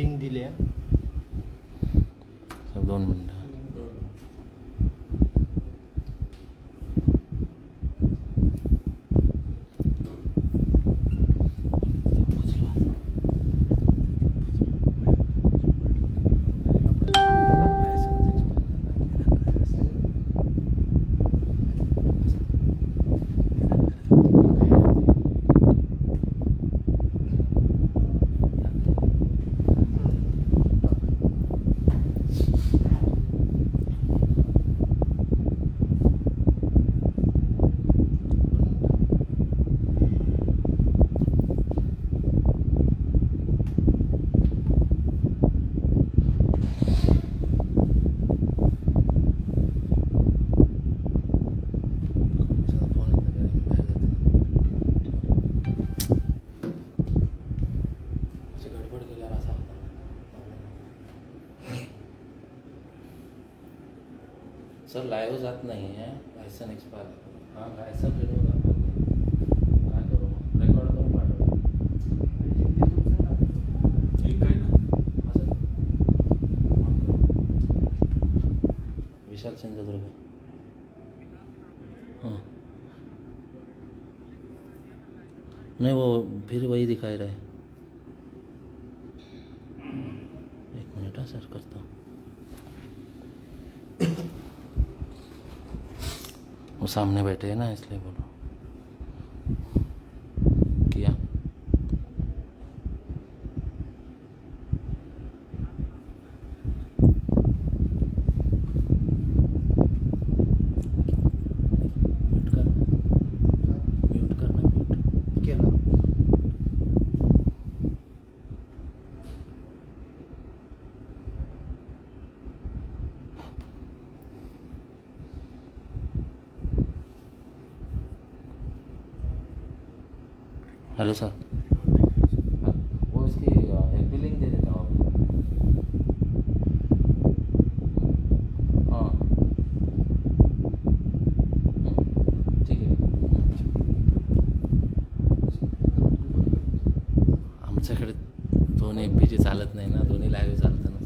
Link दिली आहे. दोन मिनटं गडबड केल्यावर असा होता सर लाईव्ह जात नाही आहे लायसन एक्सपायर हां लायसन रिन्यू काय करू। रेकॉर्ड करून पाठव ठीक आहे ना? असं विशाल सिंधुदुर्ग हाँ। नहीं वो फिर वही दिखाई रहा। है एक मिनट हाँ सर करता हूँ वो सामने बैठे हैं ना इसलिए बोलो किया म्यूट कर म्यूट करना म्यूट केलं हेलो सर. वो इसकी एक भी लिंक दे देता हूँ. हाँ. ठीक आहे. आमच्याकडे दोन्ही एम पीची चालत नाही ना दोन्ही लाईव्ह चालतं ना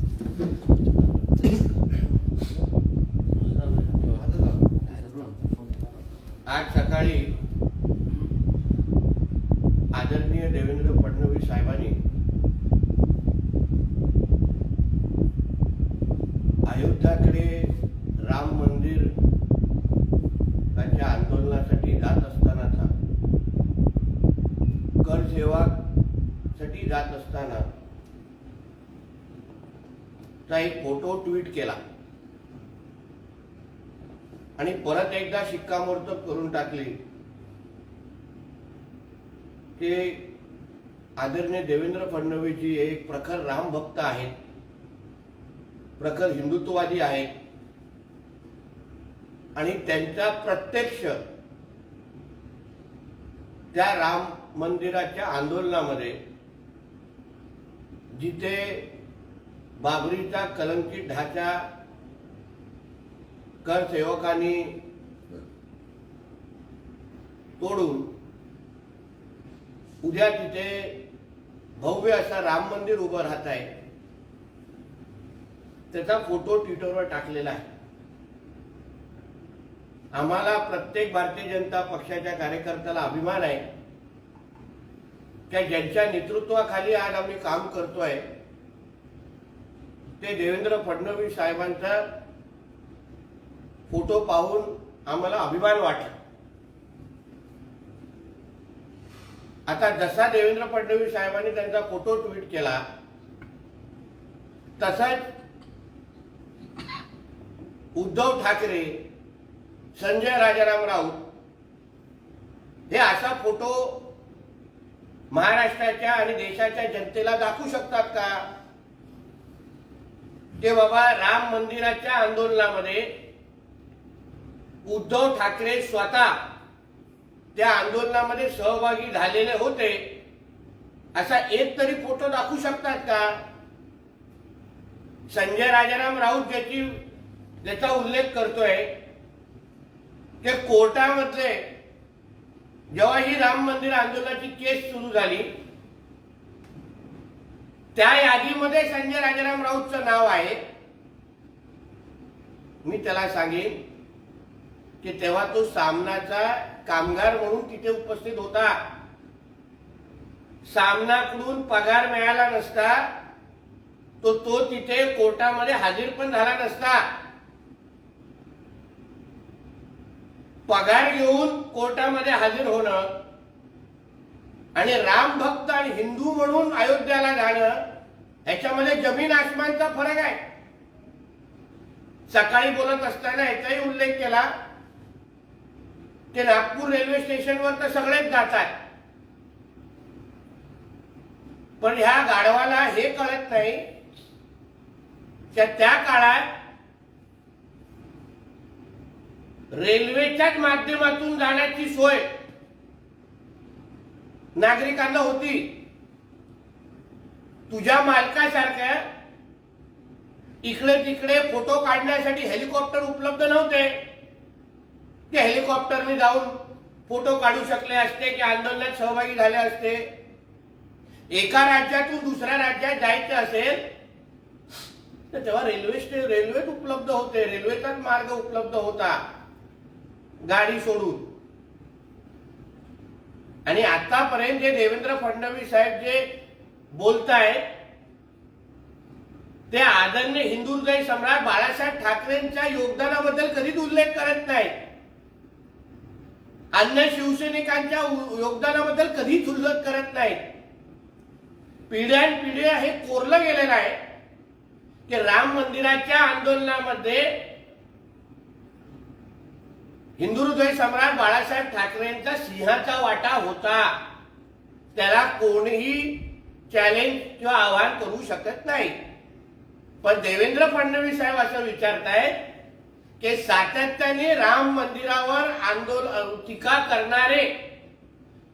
आज सकाळी आदरणीय देवेंद्र फडणवीस साहेबांनी अयोध्याकडे राम मंदिर त्यांच्या आंदोलनासाठी जात असतानाचा कर सेवासाठी जात असताना चा एक फोटो ट्विट केला. आणि परत एकदा शिक्कामोर्तब करून टाकली. ते आदरणीय देवेंद्र फडणवीस जी एक प्रखर रामभक्त आहेत. प्रखर हिंदुत्ववादी आहेत. आणि त्यांचा प्रत्यक्ष त्या राम मंदिराच्या आंदोलनामध्ये जिथे बाबरीचा कलंकित ढाचा कर सेवकांनी तोडून उद्या तिथे भव्य असा राम मंदिर उभं राहत आहे. त्याचा फोटो ट्विटरवर टाकलेला आहे. आम्हाला प्रत्येक भारतीय जनता पक्षाच्या कार्यकर्त्याला अभिमान आहे. त्या ज्यांच्या नेतृत्वाखाली आज आम्ही काम करतोय ते देवेंद्र फडणवीस साहेबांचा फोटो पाहून आम्हाला अभिमान वाटला. आता जसा देवेंद्र फडणवीस साहेबांनी त्यांचा फोटो ट्विट केला तसाच उद्धव ठाकरे संजय राजाराम राऊत हे असा फोटो महाराष्ट्राच्या आणि देशाच्या जनतेला दाखवू शकतात का? ते बाबा राम मंदिराच्या आंदोलनामध्ये उद्धव ठाकरे स्वतः त्या आंदोलनामध्ये सहभागी झालेले होते. असा एक तरी फोटो दाखवू शकतात का? संजय राजाराम राऊत ज्याची ज्याचा उल्लेख करतोय ते कोर्टामध्ये जेव्हा ही राम मंदिर आंदोलनाची केस सुरू झाली त्या यादीमध्ये संजय राजाराम राऊतचं नाव आहे. मी त्याला सांगेन की तेव्हा तो सामनाचा कामगार म्हणून तिथे उपस्थित होता. सामनाकडून पगार मिळाला नसता तो तो तिथे कोर्टामध्ये हजर पण झाला नसता. पगार घेऊन कोर्टामध्ये हजर होणं आणि राम भक्त आणि हिंदू म्हणून अयोध्याला जाणं याच्यामध्ये जमीन आसमानचा फरक आहे. सकाळी बोलत असताना याचाही उल्लेख केला की नागपूर रेल्वे स्टेशनवर तर सगळेच जातात. पण ह्या गाढवाला हे कळत नाही त्या काळात रेल्वेच्याच माध्यमातून जाण्याची सोय नागरिकांना होती. तुझ्या मालकासारख्या इकडे तिकडे फोटो काढण्यासाठी हेलिकॉप्टर उपलब्ध नव्हते. ते हेलिकॉप्टरने जाऊन फोटो काढू शकले असते की आंदोलनात सहभागी झाले असते. एका राज्यातून दुसऱ्या राज्यात जायचं असेल तर तेव्हा रेल्वे स्टे रेल्वेत उपलब्ध होते. रेल्वेचाच मार्ग उपलब्ध होता. गाडी सोडून. आणि आतापर्यंत जे देवेंद्र फडणवीस साहेब जे बोलतायत ते आदरणीय हिंदू सम्राट बाळासाहेब ठाकरेंच्या योगदानाबद्दल कधीच उल्लेख करत नाही अन्य शिवसैनिकांच्या योगदानाबद्दल कधीच उल्लेख करत नाहीत. पिढ्यान पिढ्या हे कोरलं गेलेलं आहे की राम मंदिराच्या आंदोलनामध्ये हिंदू सम्राट बाळासाहेब ठाकरेंचा सिंहाचा वाटा होता. त्याला कोणीही चॅलेंज किंवा आव्हान करू शकत नाही. पण देवेंद्र फडणवीस साहेब असं विचारतायत की सातत्याने राम मंदिरावर आंदोलन टीका करणारे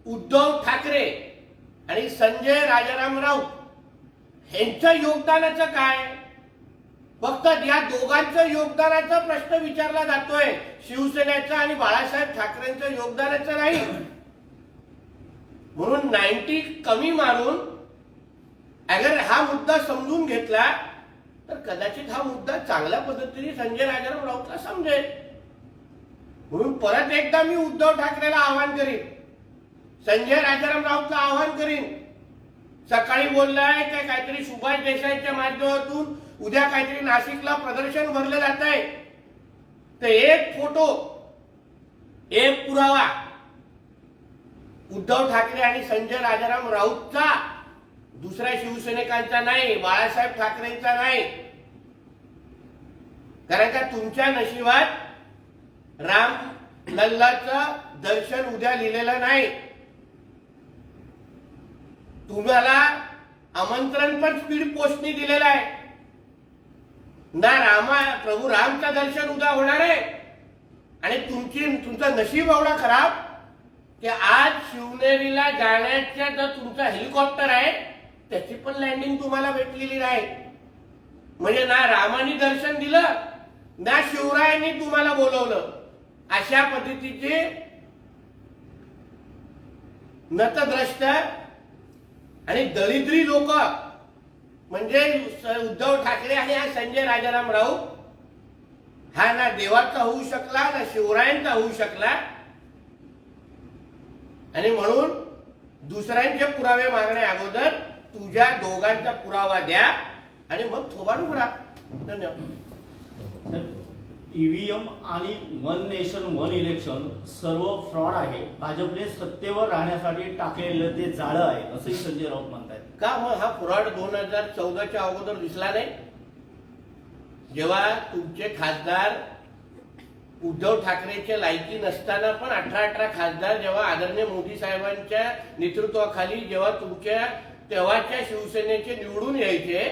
उद्धव ठाकरे आणि संजय राजाराम राऊत यांच्या योगदानाचं काय? फक्त या दोघांचं योगदानाचा प्रश्न विचारला जातोय. शिवसेनेचा आणि बाळासाहेब ठाकरेंचं योगदानाचं नाही. म्हणून नाईन्टी कमी मारून अगर हा मुद्दा समजून घेतला तर कदाचित हा मुद्दा चांगल्या पद्धतीने संजय राजाराम राऊतला समजेल. म्हणून परत एकदा मी उद्धव ठाकरेला आवाहन करीन. संजय राजाराम राऊतला आवाहन करीन. सकाळी बोललाय काय काहीतरी सुभाष देसाईच्या माध्यमातून उद्या काहीतरी नाशिकला प्रदर्शन भरलं जात आहे. तर एक फोटो एक पुरावा उद्धव ठाकरे आणि संजय राजाराम राऊतचा दुसऱ्या शिवसैनिकांचा नाही बाळासाहेब ठाकरेंचा नाही. कारण का तुमच्या नशिबात राम लल्लाचं दर्शन उद्या लिहिलेलं नाही. तुम्हाला आमंत्रण पण स्पीड पोस्टनी दिलेलं आहे. ना रामा प्रभू रामचं दर्शन उद्या होणार आहे. आणि तुमची तुमचं नशीब एवढा खराब की आज शिवनेरीला जाण्याचं जो तुमचा हेलिकॉप्टर आहे त्याची पण लँडिंग तुम्हाला भेटलेली नाही. म्हणजे ना रामाने दर्शन दिलं ना शिवरायांनी तुम्हाला बोलवलं. अशा पद्धतीचे नतद्रष्ट आणि दरिद्री लोक म्हणजे उद्धव ठाकरे आणि हा संजय राजाराम राऊत हा ना देवाचा होऊ शकला ना शिवरायांचा होऊ शकला. आणि म्हणून दुसऱ्यांचे पुरावे मागण्या अगोदर तुझ्या दोघांचा पुरावा द्या आणि मग थोबाड उघडा. धन्यवाद. ईव्हीएम आणि वन नेशन वन इलेक्शन सर्व फ्रॉड आहे. भाजपने सत्तेवर राहण्यासाठी टाकलेलं ते जाळं आहे असंही संजय राऊत म्हणतात का मग हा फ्रॉड दोन हजार चौदाच्या अगोदर दिसला नाही? जेव्हा तुमचे खासदार उद्धव ठाकरेच्या लायकी नसताना पण अठरा अठरा खासदार जेव्हा आदरणीय मोदी साहेबांच्या नेतृत्वाखाली जेव्हा तुमच्या तेव्हाच्या शिवसेनेचे निवडून यायचे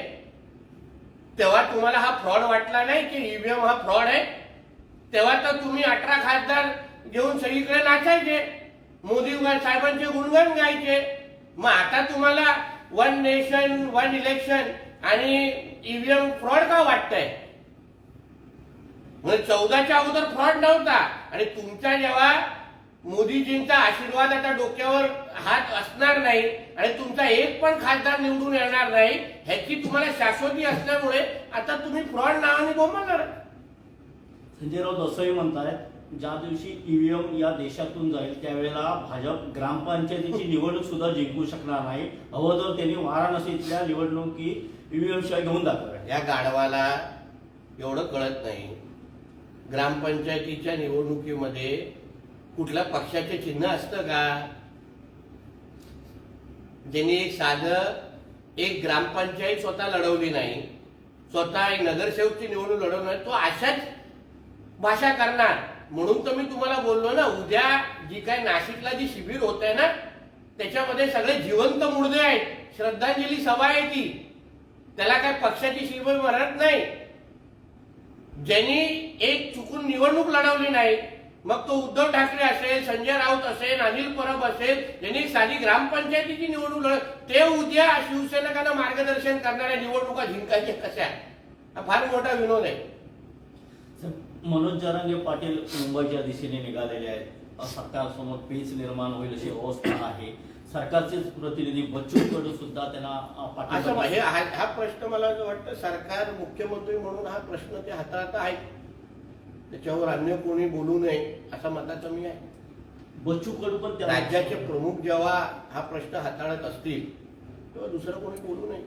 तेव्हा तुम्हाला हा फ्रॉड वाटला नाही की ईव्हीएम हा फ्रॉड आहे? तेव्हा तर तुम्ही अठरा खासदार घेऊन सगळीकडे नाचायचे. मोदी साहेबांचे गुणगान गायचे. मग आता तुम्हाला वन नेशन वन इलेक्शन आणि ईव्हीएम फ्रॉड का वाटतंय? म्हणजे चौदाच्या अगोदर फ्रॉड नव्हता. आणि तुमच्या जेव्हा मोदीजींचा आशीर्वाद आता डोक्यावर हात असणार नाही आणि तुमचा एक पण खासदार निवडून येणार नाही ह्याची तुम्हाला शाश्वती असल्यामुळे आता तुम्ही फ्रॉड नावाने बोंबणार संजय राऊत असंही म्हणतायत ज्या दिवशी ईव्हीएम या देशातून जाईल त्यावेळेला भाजप ग्रामपंचायतीची निवडणूक सुद्धा जिंकू शकणार नाही. हवं तर त्यांनी वाराणसीतल्या निवडणुकी ईव्हीएम शिवाय घेऊन दाखवल्या. या गाढवाला एवढं कळत नाही. ग्रामपंचायतीच्या निवडणुकीमध्ये कुठल्या पक्षाचे चिन्ह असतं का? ज्यांनी एक साधं एक ग्रामपंचायत स्वतः लढवली नाही स्वतः एक नगरसेवकची निवडणूक लढवली नाही तो अशाच भाषा करणार. म्हणून तर मी तुम्हाला बोललो ना उद्या जी काय नाशिकला जी शिबिर होत आहे ना त्याच्यामध्ये सगळे जिवंत मुर्दे आहेत. श्रद्धांजली सभा आहे ती. त्याला काय पक्षाची शिबिर मरत नाही. ज्यांनी एक चुकून निवडणूक लढवली नाही मग तो उद्धव ठाकरे असेल संजय राऊत असेल अनिल परब असेल ज्यांनी साधी ग्रामपंचायतीची निवडणूक लढ ते उद्या शिवसैनिकांना मार्गदर्शन करणाऱ्या निवडणुका जिंकायच्या कशा हा फार मोठा विनोद आहे. मनोज जरांगे पाटील मुंबईच्या दिशेने निघालेले आहेत. सरकारसमोर पेच निर्माण होईल अशी अवस्था आहे. सरकारचेच प्रतिनिधी बच्चू कडू सुद्धा त्यांना असं हे प्रश्न मला वाटतं सरकार मुख्यमंत्री म्हणून हा प्रश्न ते हाताळत आहे त्याच्यावर अन्य कोणी बोलू नये असा मताचं मी आहे. बच्चू कडू पण राज्याचे प्रमुख जेव्हा हा प्रश्न हाताळत असतील तेव्हा दुसरं कोणी बोलू नये.